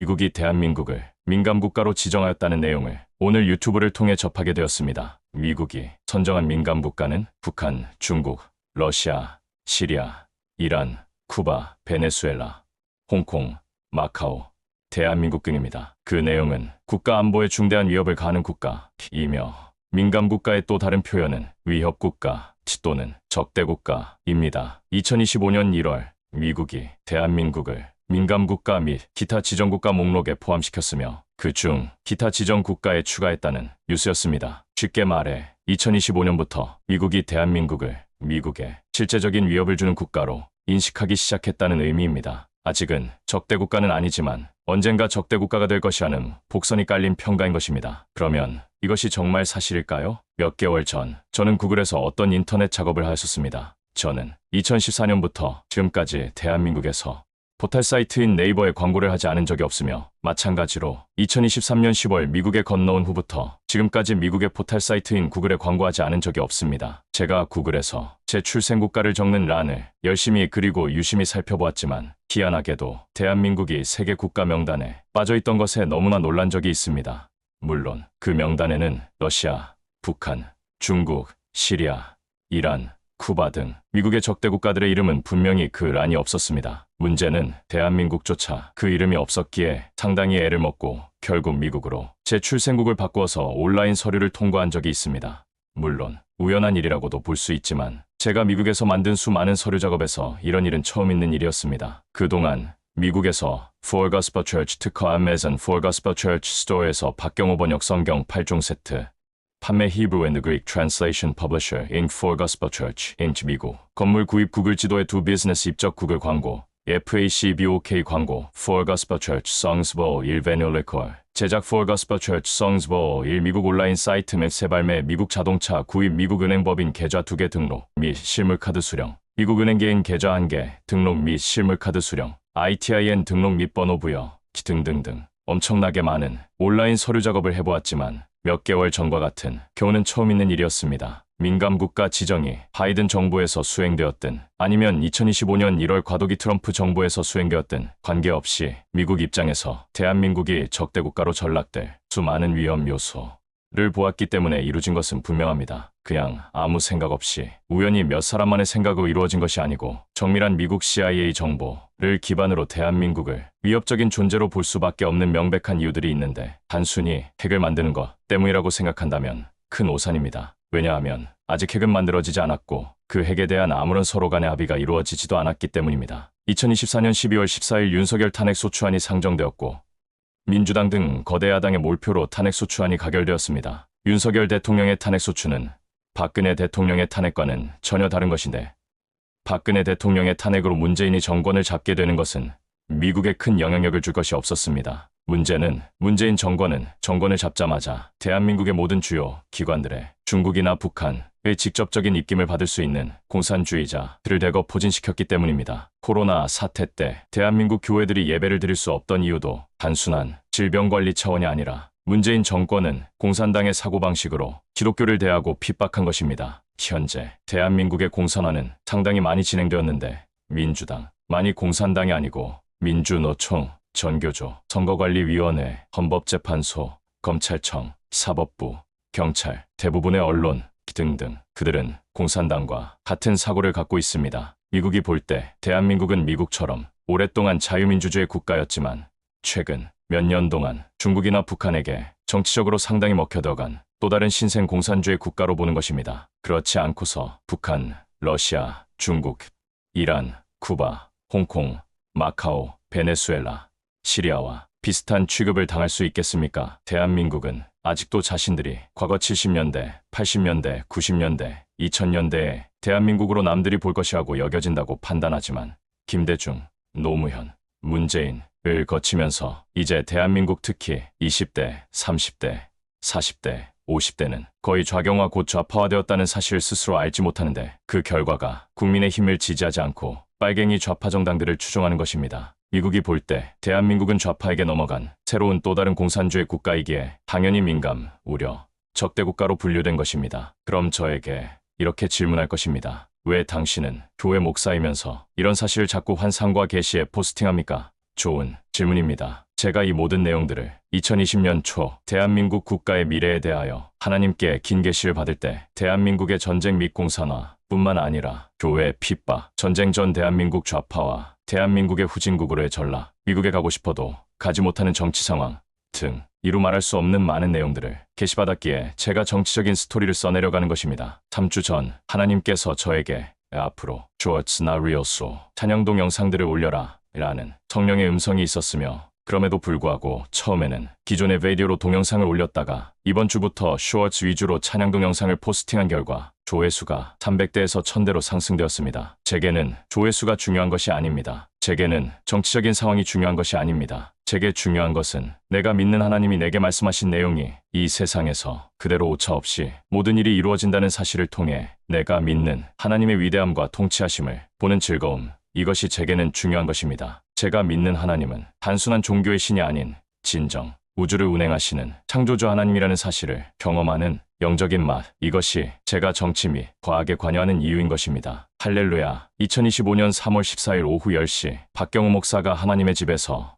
미국이 대한민국을 민감국가로 지정하였다는 내용을 오늘 유튜브를 통해 접하게 되었습니다. 미국이 선정한 민감국가는 북한, 중국, 러시아, 시리아, 이란, 쿠바, 베네수엘라, 홍콩, 마카오, 대한민국 등입니다. 그 내용은 국가 안보에 중대한 위협을 가하는 국가이며 민감국가의 또 다른 표현은 위협국가 또는 적대국가입니다. 2025년 1월 미국이 대한민국을 민감국가 및 기타 지정국가 목록에 포함시켰으며 그 중 기타 지정국가에 추가했다는 뉴스였습니다. 쉽게 말해 2025년부터 미국이 대한민국을 미국에 실제적인 위협을 주는 국가로 인식하기 시작했다는 의미입니다. 아직은 적대 국가는 아니지만 언젠가 적대 국가가 될 것이라는 복선이 깔린 평가인 것입니다. 그러면 이것이 정말 사실일까요? 몇 개월 전 저는 구글에서 어떤 인터넷 작업을 하였었습니다. 저는 2014년부터 지금까지 대한민국에서 포털 사이트인 네이버에 광고를 하지 않은 적이 없으며 마찬가지로 2023년 10월 미국에 건너온 후부터 지금까지 미국의 포털 사이트인 구글에 광고하지 않은 적이 없습니다. 제가 구글에서 제 출생국가를 적는 란을 열심히 그리고 유심히 살펴보았지만 희한하게도 대한민국이 세계 국가 명단에 빠져있던 것에 너무나 놀란 적이 있습니다. 물론 그 명단에는 러시아, 북한, 중국, 시리아, 이란, 쿠바 등 미국의 적대 국가들의 이름은 분명히 그 란이 없었습니다. 문제는 대한민국조차 그 이름이 없었기에 상당히 애를 먹고 결국 미국으로 제 출생국을 바꾸어서 온라인 서류를 통과한 적이 있습니다. 물론 우연한 일이라고도 볼 수 있지만 제가 미국에서 만든 수많은 서류 작업에서 이런 일은 처음 있는 일이었습니다. 그동안 미국에서 For Gospel Church 특허 아메전 For Gospel Church 스토어에서 박경호 번역 성경 8종 세트 판매 히브리 and Greek Translation Publisher Inc. For Gospel Church Inc. 미국 건물 구입 구글 지도의 두 비즈니스 입적 구글 광고 FACBOK 광고 For Gospel Church Songsbo 1 Venue Record 제작 For Gospel Church Songsbo 1 미국 온라인 사이트 맵 세발매 미국 자동차 구입 미국 은행 법인 계좌 2개 등록 및 실물카드 수령 미국 은행 개인 계좌 1개 등록 및 실물카드 수령 ITIN 등록 및 번호 부여 등등등 엄청나게 많은 온라인 서류 작업을 해보았지만 몇 개월 전과 같은 교훈은 처음 있는 일이었습니다. 민감 국가 지정이 바이든 정부에서 수행되었든 아니면 2025년 1월 과도기 트럼프 정부에서 수행되었든 관계없이 미국 입장에서 대한민국이 적대 국가로 전락될 수많은 위험 요소 를 보았기 때문에 이루어진 것은 분명합니다. 그냥 아무 생각 없이 우연히 몇 사람만의 생각으로 이루어진 것이 아니고 정밀한 미국 CIA 정보를 기반으로 대한민국을 위협적인 존재로 볼 수밖에 없는 명백한 이유들이 있는데 단순히 핵을 만드는 것 때문이라고 생각한다면 큰 오산입니다. 왜냐하면 아직 핵은 만들어지지 않았고 그 핵에 대한 아무런 서로 간의 합의가 이루어지지도 않았기 때문입니다. 2024년 12월 14일 윤석열 탄핵 소추안이 상정되었고 민주당 등 거대 야당의 몰표로 탄핵소추안이 가결되었습니다. 윤석열 대통령의 탄핵소추는 박근혜 대통령의 탄핵과는 전혀 다른 것인데 박근혜 대통령의 탄핵으로 문재인이 정권을 잡게 되는 것은 미국에 큰 영향력을 줄 것이 없었습니다. 문제는 문재인 정권은 정권을 잡자마자 대한민국의 모든 주요 기관들의 중국이나 북한 의 직접적인 입김을 받을 수 있는 공산주의자들을 대거 포진시켰기 때문입니다. 코로나 사태 때 대한민국 교회들이 예배를 드릴 수 없던 이유도 단순한 질병관리 차원이 아니라 문재인 정권은 공산당의 사고방식으로 기독교를 대하고 핍박한 것입니다. 현재 대한민국의 공산화는 상당히 많이 진행되었는데 민주당, 많이 공산당이 아니고 민주노총, 전교조, 선거관리위원회, 헌법재판소, 검찰청, 사법부, 경찰, 대부분의 언론 등등 그들은 공산당과 같은 사고를 갖고 있습니다. 미국이 볼 때 대한민국은 미국처럼 오랫동안 자유민주주의 국가였지만 최근 몇 년 동안 중국이나 북한에게 정치적으로 상당히 먹혀들어간 또 다른 신생 공산주의 국가로 보는 것입니다. 그렇지 않고서 북한, 러시아, 중국, 이란, 쿠바, 홍콩, 마카오, 베네수엘라, 시리아와 비슷한 취급을 당할 수 있겠습니까? 대한민국은 아직도 자신들이 과거 70년대, 80년대, 90년대, 2000년대에 대한민국으로 남들이 볼 것이라고 여겨진다고 판단하지만 김대중, 노무현, 문재인을 거치면서 이제 대한민국 특히 20대, 30대, 40대, 50대는 거의 좌경화 곧 좌파화되었다는 사실을 스스로 알지 못하는데 그 결과가 국민의 힘을 지지하지 않고 빨갱이 좌파 정당들을 추종하는 것입니다. 미국이 볼 때 대한민국은 좌파에게 넘어간 새로운 또 다른 공산주의 국가이기에 당연히 민감, 우려, 적대 국가로 분류된 것입니다. 그럼 저에게 이렇게 질문할 것입니다. 왜 당신은 교회 목사이면서 이런 사실을 자꾸 환상과 계시에 포스팅합니까? 좋은 질문입니다. 제가 이 모든 내용들을 2020년 초 대한민국 국가의 미래에 대하여 하나님께 긴 계시를 받을 때 대한민국의 전쟁 및 공산화 뿐만 아니라 교회 핍박, 전쟁 전 대한민국 좌파와 대한민국의 후진국으로의 전라, 미국에 가고 싶어도 가지 못하는 정치 상황 등 이루 말할 수 없는 많은 내용들을 게시받았기에 제가 정치적인 스토리를 써내려가는 것입니다. 3주 전 하나님께서 저에게 앞으로 조어츠 나 리오소 찬양동 영상들을 올려라 라는 성령의 음성이 있었으며 그럼에도 불구하고 처음에는 기존의 비디오로 동영상을 올렸다가 이번 주부터 쇼츠 위주로 찬양 동 영상을 포스팅한 결과 조회수가 300대에서 1000대로 상승되었습니다. 제게는 조회수가 중요한 것이 아닙니다. 제게는 정치적인 상황이 중요한 것이 아닙니다. 제게 중요한 것은 내가 믿는 하나님이 내게 말씀하신 내용이 이 세상에서 그대로 오차 없이 모든 일이 이루어진다는 사실을 통해 내가 믿는 하나님의 위대함과 통치하심을 보는 즐거움, 이것이 제게는 중요한 것입니다. 제가 믿는 하나님은 단순한 종교의 신이 아닌 진정 우주를 운행하시는 창조주 하나님이라는 사실을 경험하는 영적인 맛, 이것이 제가 정치 및 과학에 관여하는 이유인 것입니다. 할렐루야. 2025년 3월 14일 오후 10시 박경우 목사가 하나님의 집에서